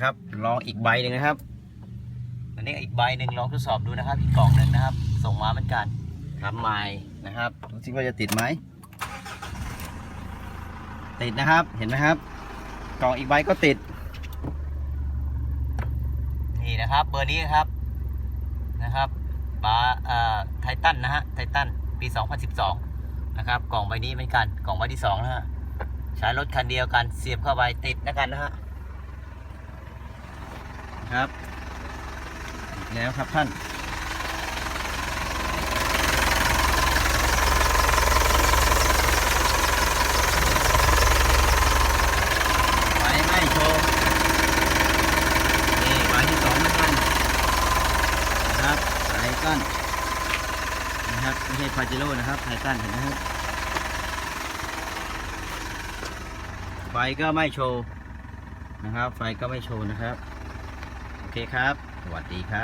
นะครับ ลองอีกใบหนึ่งนะครับอันนี้อีกใบหนึ่งลองทดสอบดูนะครับ อีกกล่องหนึ่งนะครับ ส่งมาเหมือนกันทำใหม่นะครับดูสิว่าจะติดไหมติดนะครับเห็นไหมครับ กล่องอีกใบก็ติดนี่นะครับเบอร์นี้ครับนะครับบาไททันนะฮะไททันปี 2012 นะครับ กล่องใบนี้เหมือนกัน กล่องใบที่สองนะฮะ ใช้รถคันเดียวกัน เสียบเข้าไปติดนะกันนะฮะ ครับ อีกแล้วครับท่าน ไฟไหม้โชว์ นี่ไฟที่สองเหมือนนะครับไททันนะครับ ไม่ใช่พาเจโร่นะครับไททันเห็นไหมครับ ไฟก็ไม่โชว์นะครับ ไฟก็ไม่โชว์นะครับ เคครับ สวัสดีครับ